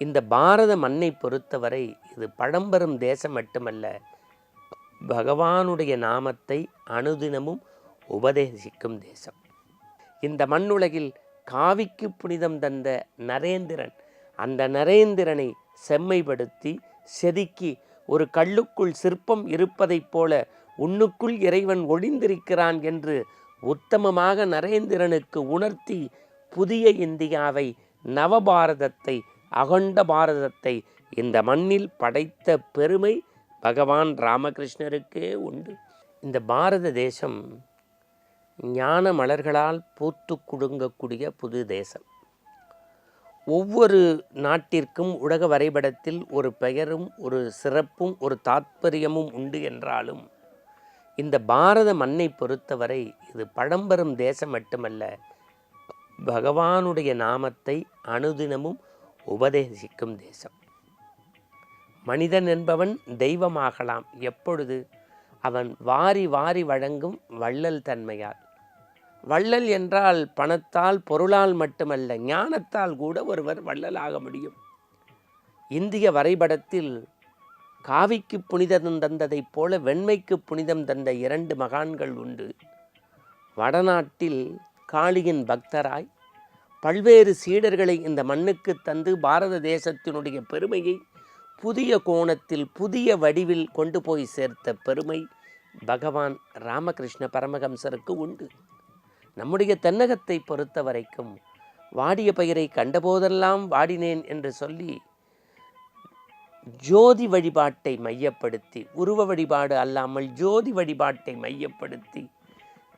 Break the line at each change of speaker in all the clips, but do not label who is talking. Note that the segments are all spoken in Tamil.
இந்த பாரத மண்ணை பொறுத்தவரை இது பழம்பெரும் தேசம் மட்டுமல்ல பகவானுடைய நாமத்தை அனுதினமும் உபதேசிக்கும் தேசம். இந்த மண்ணுலகில் காவிக்கு புனிதம் தந்த நரேந்திரன் அந்த நரேந்திரனை செம்மைப்படுத்தி செதுக்கி ஒரு கல்லுக்குள் சிற்பம் இருப்பதைப் போல உன்னுக்குள் இறைவன் ஒளிந்திருக்கிறான் என்று உத்தமமாக நரேந்திரனுக்கு உணர்த்தி புதிய இந்தியாவை நவபாரதத்தை அகண்ட பாரதத்தை இந்த மண்ணில் படைத்த பெருமை பகவான் ராமகிருஷ்ணருக்கே உண்டு. இந்த பாரத தேசம் ஞான மலர்களால் பூத்து குடுங்கக்கூடிய புது தேசம். ஒவ்வொரு நாட்டிற்கும் உலக வரைபடத்தில் ஒரு பெயரும் ஒரு சிறப்பும் ஒரு தாத்பரியமும் உண்டு என்றாலும் இந்த பாரத மண்ணை பொறுத்தவரை இது பழம்பெரும் தேசம் மட்டுமல்ல பகவானுடைய நாமத்தை அனுதினமும் உபதேசிக்கும் தேசம். மனிதன் என்பவன் தெய்வமாகலாம். எப்பொழுது? அவன் வாரி வாரி வழங்கும் வள்ளல் தன்மையால். வள்ளல் என்றால் பணத்தால் பொருளால் மட்டுமல்ல ஞானத்தால் கூட ஒருவர் வள்ளலாக முடியும். இந்திய வரைபடத்தில் காவிக்கு புனிதம் தந்ததைப் போல வெண்மைக்கு புனிதம் தந்த இரண்டு மகான்கள் உண்டு. வடநாட்டில் காளியின் பக்தராய் பல்வேறு சீடர்களை இந்த மண்ணுக்கு தந்து பாரத தேசத்தினுடைய பெருமையை புதிய கோணத்தில் புதிய வடிவில் கொண்டு போய் சேர்த்த பெருமை பகவான் ராமகிருஷ்ண பரமஹம்சருக்கு உண்டு. நம்முடைய தென்னகத்தை பொறுத்த வரைக்கும் வாடிய பயிரை கண்டபோதெல்லாம் வாடினேன் என்று சொல்லி ஜோதி வழிபாட்டை மையப்படுத்தி உருவ வழிபாடு அல்லாமல் ஜோதி வழிபாட்டை மையப்படுத்தி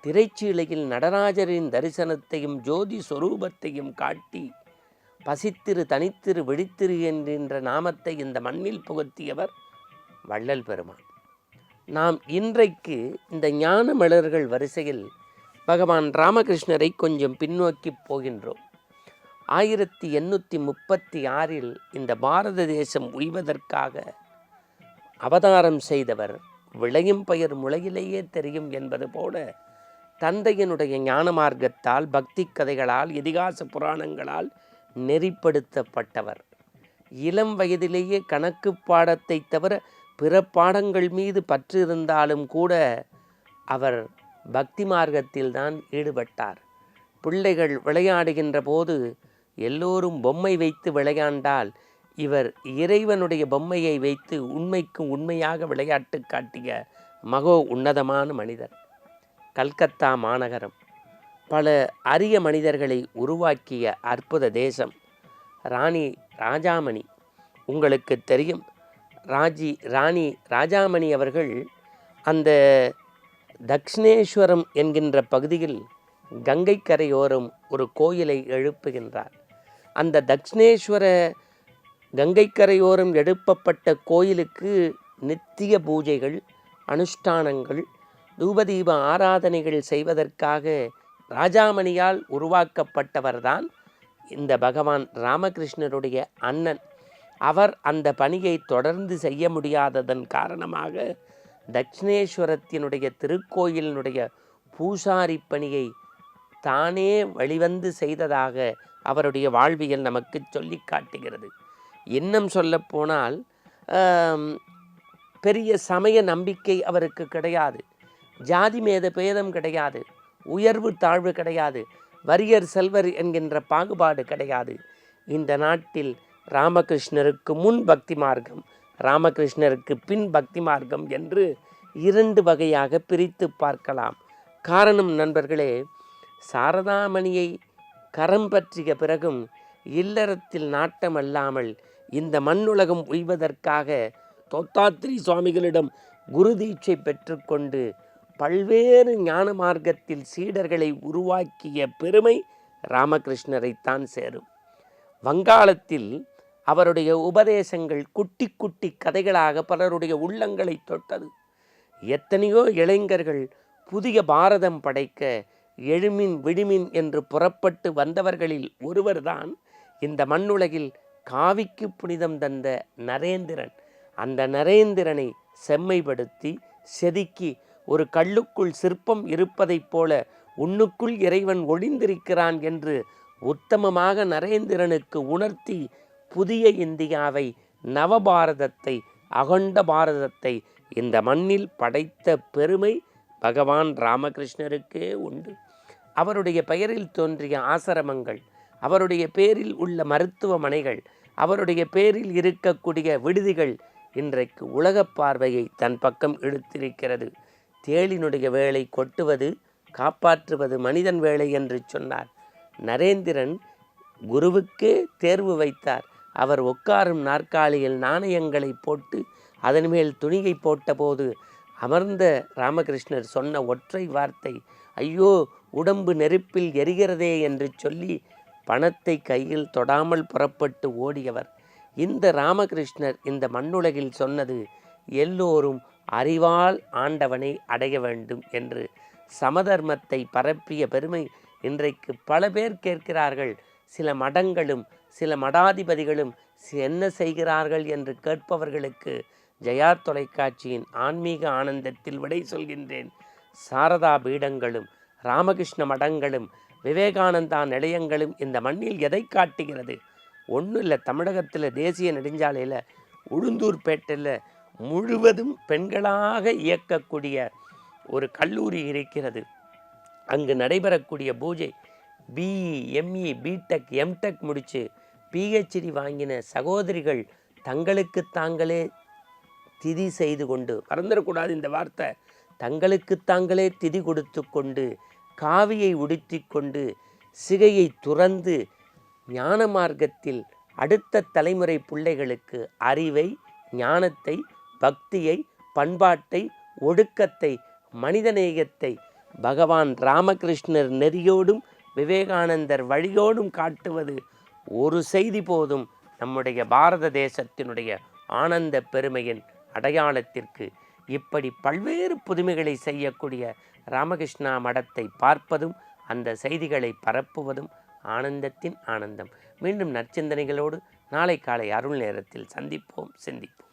திரைச்சீலையில் நடராஜரின் தரிசனத்தையும் ஜோதி சொரூபத்தையும் காட்டி பசித்திரு தனித்திரு வெடித்திரு என்கின்ற நாமத்தை இந்த மண்ணில் புகுத்தியவர் வள்ளல் பெருமான். நாம் இன்றைக்கு இந்த ஞான மலர்கள் வரிசையில் பகவான் ராமகிருஷ்ணரை கொஞ்சம் பின்னோக்கி போகின்றோம். ஆயிரத்தி எண்ணூற்றி முப்பத்தி ஆறில் இந்த பாரத தேசம் உய்வதற்காக அவதாரம் செய்தவர் விளையும் பெயர் முளையிலேயே தெரியும் என்பது போல தந்தையினுடைய ஞான மார்க்கத்தால் பக்தி கதைகளால் இதிகாச புராணங்களால் நெறிப்படுத்தப்பட்டவர். இளம் வயதிலேயே கணக்கு பாடத்தை தவிர பிற பாடங்கள் மீது பற்று இருந்தாலும் கூட அவர் பக்தி மார்க்கத்தில்தான் ஈடுபட்டார். பிள்ளைகள் விளையாடுகின்ற போது எல்லோரும் பொம்மை வைத்து விளையாண்டால் இவர் இறைவனுடைய பொம்மையை வைத்து உண்மைக்கு உண்மையாக விளையாட்டு காட்டிய மகோ உன்னதமான மனிதர். கல்கத்தா மாநகரம். பல அரிய மனிதர்களை உருவாக்கிய அற்புத தேசம். ராணி ராஜாமணி. உங்களுக்கு தெரியும் ராஜி ராணி ராஜாமணி அவர்கள் அந்த தக்ஷிணேஸ்வரம் என்கின்ற பகுதியில் கங்கை கரையோரம் ஒரு கோயிலை எழுப்புகின்றார். அந்த தக்ஷிணேஸ்வர கங்கை கரையோரம் எழுப்பப்பட்ட கோயிலுக்கு நித்திய பூஜைகள் அனுஷ்டானங்கள் தூபதீப ஆராதனைகள் செய்வதற்காக ராஜாமணியால் உருவாக்கப்பட்டவர்தான் இந்த பகவான் ராமகிருஷ்ணருடைய அண்ணன். அவர் அந்த பணியை தொடர்ந்து செய்ய முடியாததன் காரணமாக தட்சிணேஸ்வரத்தினுடைய திருக்கோயிலினுடைய பூசாரி பணியை தானே வழிவந்து செய்ததாக அவருடைய வாழ்வியல் நமக்கு சொல்லி காட்டுகிறது. இன்னும் சொல்லப்போனால் பெரிய சமய நம்பிக்கை அவருக்கு கிடையாது. ஜாதி மேத பேதம் கிடையாது உயர்வு தாழ்வு கிடையாது வரியர் செல்வர் என்கின்ற பாகுபாடு கிடையாது. இந்த நாட்டில் ராமகிருஷ்ணருக்கு முன் பக்தி மார்க்கம் ராமகிருஷ்ணருக்கு பின் பக்தி மார்க்கம் என்று இரண்டு வகையாக பிரித்து பார்க்கலாம். காரணம் நண்பர்களே சாரதாமணியை கரம் பற்றிய பிறகும் இல்லறத்தில் நாட்டமல்லாமல் இந்த மண்ணுலகம் உய்வதற்காக தோத்தாத்ரி சுவாமிகளிடம் குரு தீட்சை பெற்றுக்கொண்டு பல்வேறு ஞான மார்க்கத்தில் சீடர்களை உருவாக்கிய பெருமை ராமகிருஷ்ணரைத்தான் சேரும். வங்காளத்தில் அவருடைய உபதேசங்கள் குட்டி குட்டி கதைகளாக பலருடைய உள்ளங்களை தொட்டது. எத்தனையோ இளைஞர்கள் புதிய பாரதம் படைக்க எழுமின் விழுமின் என்று புறப்பட்டு வந்தவர்களில் ஒருவர்தான் இந்த மண்ணுலகில் காவிக்கு புனிதம் தந்த நரேந்திரன். அந்த நரேந்திரனை செம்மைப்படுத்தி செதுக்கி ஒரு கல்லுக்குள் சிற்பம் இருப்பதைப் போல உன்னுக்குள் இறைவன் ஒளிந்திருக்கிறான் என்று உத்தமமாக நரேந்திரனுக்கு உணர்த்தி புதிய இந்தியாவை நவபாரதத்தை அகண்ட பாரதத்தை இந்த மண்ணில் படைத்த பெருமை பகவான் ராமகிருஷ்ணருக்கே உண்டு. அவருடைய பெயரில் தோன்றிய ஆசிரமங்கள் அவருடைய பேரில் உள்ள மருத்துவமனைகள் அவருடைய பேரில் இருக்கக்கூடிய விடுதிகள் இன்றைக்கு உலகப் பார்வையை தன் பக்கம் இழுத்திருக்கிறது. தேளினுடைய வேலை கொட்டுவது காப்பாற்றுவது மனிதன் வேலை என்று சொன்னார். நரேந்திரன் குருவுக்கே தேர்வு வைத்தார். அவர் உட்காரும் நாற்காலியில் நாணயங்களை போட்டு அதன் மேல் துணியை போட்டபோது அமர்ந்த ராமகிருஷ்ணர் சொன்ன ஒற்றை வார்த்தை ஐயோ உடம்பு நெருப்பில் எரிகிறதே என்று சொல்லி பணத்தை கையில் தொடாமல் புறப்பட்டு ஓடியவர். இந்த ராமகிருஷ்ணர் இந்த மண்ணுலகில் சொன்னது எல்லோரும் அறிவால் ஆண்டவனை அடைய வேண்டும் என்று சமதர்மத்தை பரப்பிய பெருமை இன்றைக்கு பல பேர் கேட்கிறார்கள். சில மடங்களும் சில மடாதிபதிகளும் என்ன செய்கிறார்கள் என்று கேட்பவர்களுக்கு ஜெயா தொலைக்காட்சியின் ஆன்மீக ஆனந்தத்தில் விடை சொல்கின்றேன். சாரதா பீடங்களும் ராமகிருஷ்ண மடங்களும் விவேகானந்தா நிலையங்களும் இந்த மண்ணில் எதை காட்டுகிறது? ஒன்றும் இல்லை தமிழகத்தில் தேசிய நெடுஞ்சாலையில் உளுந்தூர்பேட்டையில் முழுவதும் பெண்களாக இயக்கக்கூடிய ஒரு கல்லூரி இருக்கிறது. அங்கு நடைபெறக்கூடிய பூஜை பிஇ எம்இ பிடெக் எம்டெக் முடித்து பிஹெச்டி வாங்கின சகோதரிகள் தங்களுக்கு தாங்களே திதி செய்து கொண்டு மறந்துடக்கூடாது இந்த வார்த்தை தங்களுக்கு தாங்களே திதி கொடுத்து கொண்டு காவியை உடுத்தி கொண்டு சிகையை துறந்து ஞான மார்க்கத்தில் அடுத்த தலைமுறை பிள்ளைகளுக்கு அறிவை ஞானத்தை பக்தியை பண்பாட்டை ஒடுக்கத்தை மனிதநேயத்தை பகவான் ராமகிருஷ்ணர் நெறியோடும் விவேகானந்தர் வழியோடும் காட்டுவது ஒரு செய்தி போதும் நம்முடைய பாரத தேசத்தினுடைய ஆனந்த பெருமையின் அடையாளத்திற்கு. இப்படி பல்வேறு புதுமைகளை செய்யக்கூடிய ராமகிருஷ்ணா மடத்தை பார்ப்பதும் அந்த செய்திகளை பரப்புவதும் ஆனந்தத்தின் ஆனந்தம். மீண்டும் நற்சிந்தனைகளோடு நாளை காலை அருள் நேரத்தில் சந்திப்போம் சிந்திப்போம்.